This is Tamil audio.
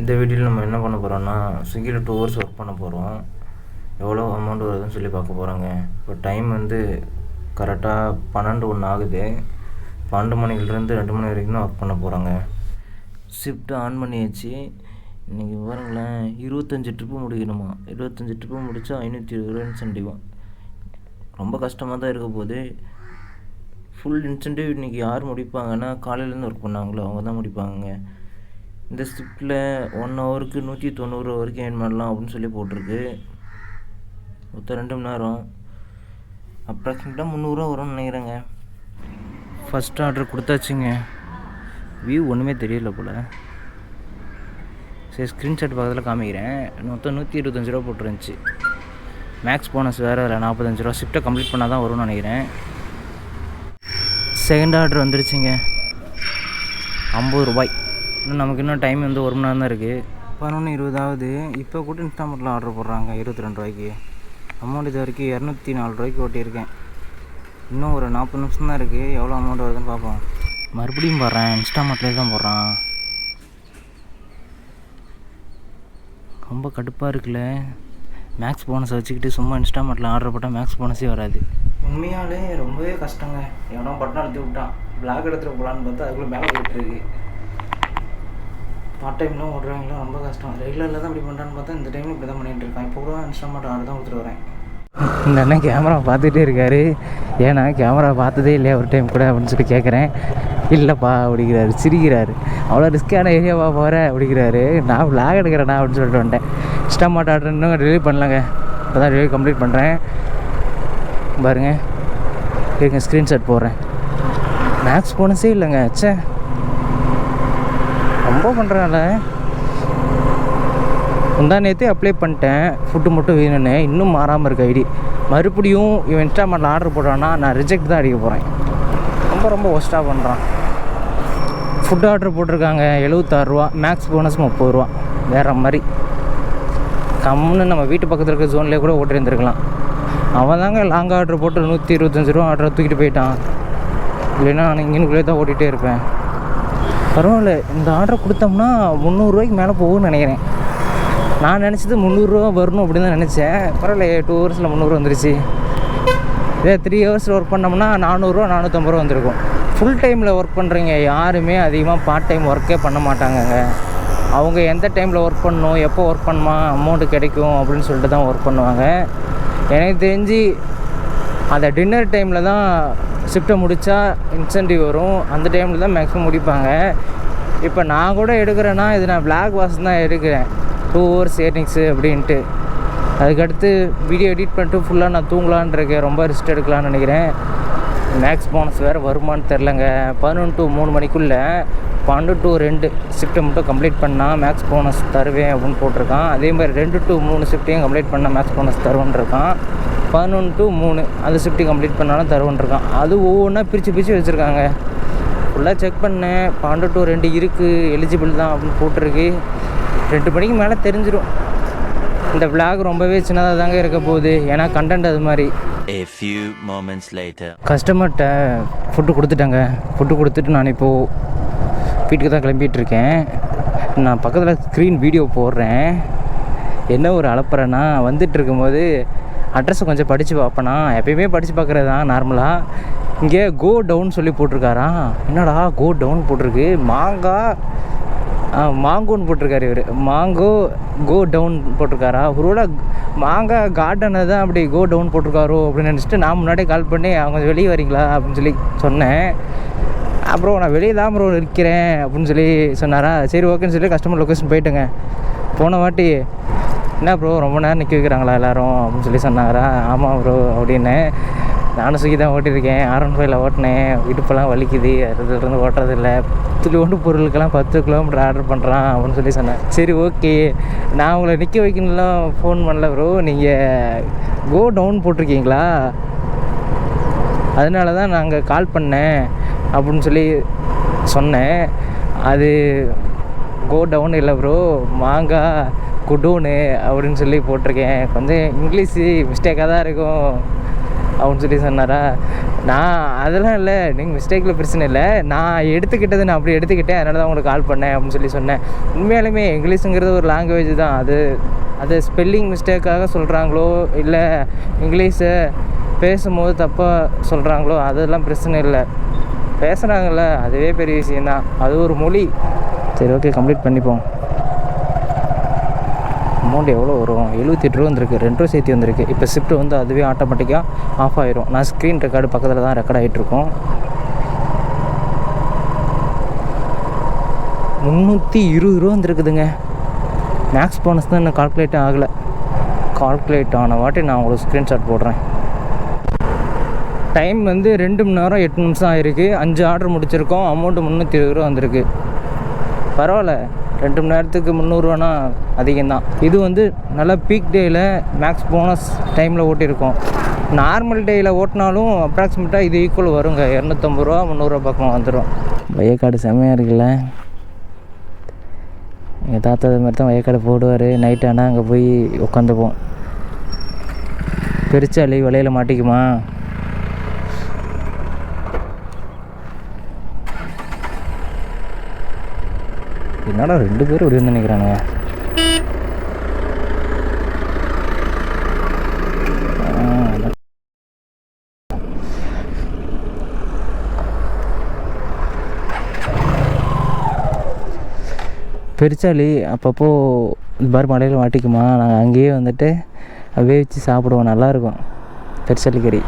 இந்த வீடியோவில் நம்ம என்ன பண்ண போகிறோம்னா ஸ்விக்கியில் டூ ஹவர்ஸ் ஒர்க் பண்ண போகிறோம் எவ்வளோ அமௌண்ட் வருதுன்னு சொல்லி பார்க்க போகிறோங்க இப்போ டைம் வந்து கரெக்டாக பன்னெண்டு ஒன்று ஆகுது. பன்னெண்டு மணிலேருந்து ரெண்டு மணி வரைக்கும் தான் ஒர்க் பண்ண போகிறோங்க ஷிஃப்ட்டு ஆன் பண்ணியாச்சு. இன்றைக்கி பாருங்களேன் இருபத்தஞ்சி ட்ரிப்பு முடிக்கணுமா? இருபத்தஞ்சி ட்ரிப்பு முடித்தா ஐநூற்றி இருபது ரூபா இன்சென்டிவா ரொம்ப கஷ்டமாக தான் இருக்க போகுது. ஃபுல் இன்சென்டிவ் இன்றைக்கி யார் முடிப்பாங்கன்னா காலையிலேருந்து ஒர்க் பண்ணாங்களோ அவங்க தான் முடிப்பாங்க இந்த ஸ்கிரிப்டில் ஒன் ஹவருக்கு நூற்றி தொண்ணூறு வரைக்கும் ஏர்ன் பண்ணலாம் அப்படின்னு சொல்லி போட்டிருக்கு. மொத்தம் ரெண்டு மணி நேரம். அப்ராக்சிமேட்டாக முந்நூறுரூவா வரும்னு நினைக்கிறேங்க. First order கொடுத்தாச்சுங்க. வியூ ஒன்றுமே தெரியல போல். சரி ஸ்க்ரீன்ஷாட் பக்கத்தில் காமிக்கிறேன். மொத்தம் நூற்றி இருபத்தஞ்சி ரூபா போட்டுருந்துச்சு. மேக்ஸ் போனஸ் வேறு அதில் நாற்பத்தஞ்சு ரூபா. ஷிஃப்ட்டை கம்ப்ளீட் பண்ணால் தான் வரும்னு நினைக்கிறேன். செகண்ட் ஆர்டர் வந்துருச்சுங்க. ஐம்பது ரூபாய். இன்னும் நமக்கு இன்னும் டைம் வந்து ஒரு மணி நேரம் தான் இருக்குது பதினொன்று இருபதாவது. இப்போ கூட இன்ஸ்டாமெண்ட்டில் ஆர்டர் போடுறாங்க இருபத்தி ரெண்டு ரூபாய்க்கு. அமௌண்ட் இது வரைக்கும் இரநூத்தி நாலு ரூபாய்க்கு ஓட்டியிருக்கேன். இன்னும் ஒரு நாற்பது நிமிஷம் தான் இருக்குது எவ்வளோ அமௌண்ட் வருதுன்னு பார்ப்போம். மறுபடியும் போடுறேன் இன்ஸ்டாமெண்ட்லேயே தான் போடுறான். ரொம்ப கடுப்பாக இருக்குல்ல. மேக்ஸ் போனஸ் வச்சுக்கிட்டு சும்மா இன்ஸ்டாமெண்ட்டில் ஆர்டர் போட்டால் மேக்ஸ் போனஸே வராது. உண்மையாலே ரொம்பவே கஷ்டங்க. எவனோ பட்டம் அழுத்தி விட்டான். பிளாக் எடுத்துகிட்டு போகலான்னு பார்த்தா அதுக்குள்ளே மேலே போயிட்டுருக்கு பார்ட் டைம்லாம் ஓடுறாங்களோ? ரொம்ப கஷ்டம். ரெகுலரில் தான் இப்படி பண்ணுறான்னு பார்த்தா இந்த டைம் இப்படி தான் பண்ணிகிட்டு இருக்கான். இப்போ கூட ஆர்டர் தான் கொடுத்துட்டு வரேன் இந்த அண்ணன் கேமரா பார்த்துட்டே இருக்காரு. ஏன்னா கேமரா பார்த்ததே இல்லையா? ஒரு டைம் கூட அப்படின்னு சொல்லி கேட்குறேன் இல்லைப்பா அப்படிங்கிறாரு. சிரிக்கிறாரு. அவ்வளோ ரிஸ்க்கான ஏரியாவா போகிற அப்படிங்கிறாரு. நான் விளாக் எடுக்கிறேண்ணா அப்படின்னு சொல்லிட்டு வந்துட்டேன். இன்ஸ்டாமார்ட் ஆர்டர் இன்னும் டெலிவரி பண்ணலங்க. இப்போ தான் டெலிவரி கம்ப்ளீட் பண்ணுறேன் பாருங்க. இருங்க ஸ்க்ரீன்ஷாட் போடுறேன். மேக்ஸ் போனஸே இல்லைங்க. ச்சே. ரொம்ப பண்ணுறனால முந்தா நேற்று அப்ளை பண்ணிட்டேன். ஃபுட்டு மட்டும் வேணும்னு. இன்னும் மாறாமல் இருக்கு ஐடி. மறுபடியும் இவன் இன்ஸ்டாமெண்ட்டில் ஆர்டர் போட்டான்னா நான் ரிஜெக்ட் தான் அடிக்க போகிறேன் ரொம்ப ரொம்ப ஒஸ்ட்டாக பண்ணுறான் ஃபுட் ஆர்டர் போட்டிருக்காங்க. எழுபத்தாறுரூவா மேக்ஸ் போனஸ் முப்பது ரூபா. வேறு மாதிரி. கம்முன்னு நம்ம வீட்டு பக்கத்தில் இருக்கிற ஜோன்லேயே கூட ஓட்டிருந்துருக்கலாம் அவன் தாங்க லாங் ஆர்டர் போட்டு நூற்றி இருபத்தஞ்சி ரூபா ஆர்டரை தூக்கிட்டு போயிட்டான். இல்லைன்னா நான் இங்கேனுக்குள்ளே தான் ஓட்டிகிட்டே இருப்பேன். பரவாயில்ல இந்த ஆர்டர் கொடுத்தோம்னா முந்நூறுரூவாய்க்கு மேலே போகும்னு நினைக்கிறேன். நான் நினச்சது முந்நூறுரூவா வரணும் அப்படின்னு தான் நினச்சேன். பரவாயில்ல டூ ஹவர்ஸில் முந்நூறு வந்துருச்சு. இதே த்ரீ ஹவர்ஸில் ஒர்க் பண்ணோம்னா நானூறுரூவா நானூற்றம்பது ரூபா வந்திருக்கும். ஃபுல் டைமில் ஒர்க் பண்ணுறீங்க யாருமே அதிகமாக பார்ட் டைம் ஒர்க்கே பண்ண மாட்டாங்கங்க. அவங்க எந்த டைமில் ஒர்க் பண்ணணும் எப்போ ஒர்க் பண்ணுமா அமௌண்ட்டு கிடைக்கும் அப்படின்னு சொல்லிட்டு தான் ஒர்க் பண்ணுவாங்க. எனக்கு தெரிஞ்சு அந்த டின்னர் டைமில் தான் ஷிஃப்ட்டை முடித்தா இன்சென்டிவ் வரும். அந்த டைமில் தான் மேக்ஸிமம் முடிப்பாங்க. இப்போ நான் கூட எடுக்கிறேன்னா இது நான் பிளாக் வாஷ் தான் எடுக்கிறேன். டூ ஹவர்ஸ் ஏர்னிங்ஸு அப்படின்ட்டு. அதுக்கடுத்து வீடியோ எடிட் பண்ணிட்டு ஃபுல்லாக நான் தூங்கலான் இருக்கேன். ரொம்ப ரெஸ்ட் எடுக்கலான்னு நினைக்கிறேன். மேக்ஸ் போனஸ் வேறு வருமானு தெரிலங்க பதினொன்று டு மூணு மணிக்குள்ளே பன்னெண்டு டு ரெண்டு ஷிஃப்ட்டை மட்டும் கம்ப்ளீட் பண்ணால் மேக்ஸ் போனஸ் தருவேன் அப்படின்னு போட்டிருக்கான். அதே மாதிரி ரெண்டு டு மூணு ஷிஃப்ட்டையும் கம்ப்ளீட் பண்ணால் மேக்ஸ் போனஸ் தருவேன் இருக்கான். பதினொன்று டு மூணு. அந்த ஷிஃப்ட்டையும் கம்ப்ளீட் பண்ணாலும் தருவேன் இருக்கான் அது ஒவ்வொன்றா பிரித்து பிரித்து வச்சுருக்காங்க. ஃபுல்லாக செக் பண்ணேன். பன்னெண்டு டு ரெண்டு இருக்குது எலிஜிபிள் தான் அப்படின்னு போட்டிருக்கு. ரெண்டு மணிக்கு மேலே தெரிஞ்சிடும் இந்த விளாக் ரொம்பவே சின்னதாக தாங்க இருக்க போகுது. ஏன்னா கண்டென்ட் அது மாதிரி. A few moments later. கஸ்டமர்கிட்ட ஃபுட்டு கொடுத்துட்டாங்க. ஃபுட்டு கொடுத்துட்டு நான் இப்போது வீட்டுக்கு தான் கிளம்பிட்டு இருக்கேன். நான் பக்கத்தில் ஸ்க்ரீன் வீடியோ போடுறேன். என்ன ஒரு அலப்பறேன்னா வந்துட்டு இருக்கும்போது அட்ரஸை கொஞ்சம் படித்து பார்ப்பேனா. எப்பயுமே படித்து பார்க்குறது தான் நார்மலாக இங்கே கோ டவுன் சொல்லி போட்டிருக்காராம் என்னடா கோ டவுன் போட்டிருக்கு? மாங்காய் மாங்கோன்னு போட்டிருக்காரு இவர். மாங்கோ கோ டவுன் போட்டிருக்காரா? ஒருவேளை மாங்காய் கார்டனை தான் அப்படி கோ டவுன் போட்டிருக்காரோ அப்படின்னு நினச்சிட்டு நான் முன்னாடியே கால் பண்ணி அவங்க கொஞ்சம் வெளியே வரீங்களா? அப்படின்னு சொல்லி சொன்னேன். அப்புறம் நான் வெளியே தான் ப்ரோ இருக்கிறேன் அப்படின்னு சொல்லி சொன்னாரா? சரி ஓகேன்னு சொல்லி கஸ்டமர் லொக்கேஷன் போயிட்டுங்க. போன வாட்டி என்ன ப்ரோ ரொம்ப நேரம் நிற்க வைக்கிறாங்களா எல்லாரும் அப்படின்னு சொல்லி சொன்னாங்களா ஆமாம் ப்ரோ அப்படின்னு. நானும் சுகி தான் ஓட்டியிருக்கேன் ஆர் ஒன் ஃபைவ்ல ஓட்டினேன். இடுப்பெல்லாம் வலிக்குது. அதுலேருந்து ஓட்டுறதில்ல. துளியோண்டு பொருளுக்கெல்லாம் பத்து கிலோமீட்டர் ஆர்டர் பண்ணுறான் அப்படின்னு சொல்லி சொன்னேன் சரி ஓகே நான் உங்களை நிற்க வைக்கணும்லாம் ஃபோன் பண்ணல ப்ரோ நீங்கள் கோ டவுன் போட்டிருக்கீங்களா? அதனால தான் நாங்கள் கால் பண்ணேன் அப்படின்னு சொல்லி சொன்னேன். அது கோ டவுன் இல்லை ப்ரோ மாங்காய் குடோனு அப்படின்னு சொல்லி போட்டிருக்கேன். வந்து இங்கிலீஷு மிஸ்டேக்காக தான் இருக்கும் அப்படின்னு சொல்லி சொன்னாரா? நான் அதெல்லாம் இல்லை. நீங்கள் மிஸ்டேக்கில் பிரச்சனை இல்லை. நான் எடுத்துக்கிட்டது நான் அப்படி எடுத்துக்கிட்டேன். அதனால தான் உங்களுக்கு கால் பண்ணேன் அப்படின்னு சொல்லி சொன்னேன். உண்மையாலுமே இங்கிலீஷுங்கிறது ஒரு லாங்குவேஜ் தான். அது அது ஸ்பெல்லிங் மிஸ்டேக்காக சொல்கிறாங்களோ இல்லை இங்கிலீஷை பேசும்போது தப்பாக சொல்கிறாங்களோ அதெல்லாம் பிரச்சனை இல்லை. பேசுகிறாங்கல்ல அதுவே பெரிய விஷயந்தான் அது ஒரு மொழி. சரி ஓகே கம்ப்ளீட் பண்ணிப்போம். அமௌண்ட் எவ்வளோ வரும்? எழுபத்தெட்டு ரூபா வந்திருக்கு ரெண்டு ரூபா சேர்த்து வந்திருக்கு. இப்போ ஷிஃப்ட் வந்து அதுவே ஆட்டோமேட்டிக்காக ஆஃப் ஆயிரும். நான் ஸ்க்ரீன் ரெக்கார்டு பக்கத்தில் தான் ரெக்கார்ட் ஆகிட்டுருக்கோம் முந்நூற்றி இருபது ரூபா வந்துருக்குதுங்க. மேக்ஸ் போனஸ் தான் இன்னும் கால்குலேட்டே ஆகலை. கால்குலேட் ஆன வாட்டி நான் உங்களுக்கு ஸ்க்ரீன்ஷாட் போடுறேன். டைம் வந்து ரெண்டு மணி நேரம் எட்டு நிமிஷம் ஆயிருக்கு. அஞ்சு ஆர்டர் முடிச்சிருக்கோம். அமௌண்ட்டு முந்நூற்றி இருபது ரூபா வந்திருக்கு. பரவாயில்ல. ரெண்டு மணி நேரத்துக்கு முந்நூறுவானா அதிகம்தான். இது வந்து நல்லா பீக் டேயில் மேக்ஸ் போனஸ் டைமில் ஓட்டியிருக்கோம். நார்மல் டேயில் ஓட்டினாலும் அப்ராக்சிமேட்டாக இது ஈக்குவல் வருங்க. இரநூத்தம்பது ரூபா முந்நூறுரூவா பக்கம் வந்துடும் வயக்காடு செம்மையாக இருக்குல்ல? எங்கள் தாத்தா இது மாதிரி தான் வயக்காடு போடுவார். நைட் ஆனால் அங்கே போய் உட்காந்துப்போம் பெருச்சாளி வலையில் மாட்டிக்குமா? என்னடா ரெண்டு பேரும் இப்படி வந்து நினைக்கிறானுங்க பெருச்சாளி அப்பப்போ இந்த மாதிரி மழையில் மாட்டிக்குமா? நாங்கள் அங்கேயே வந்துட்டு வேவிச்சு சாப்பிடுவோம். நல்லாயிருக்கும் பெருச்சாளி கறி.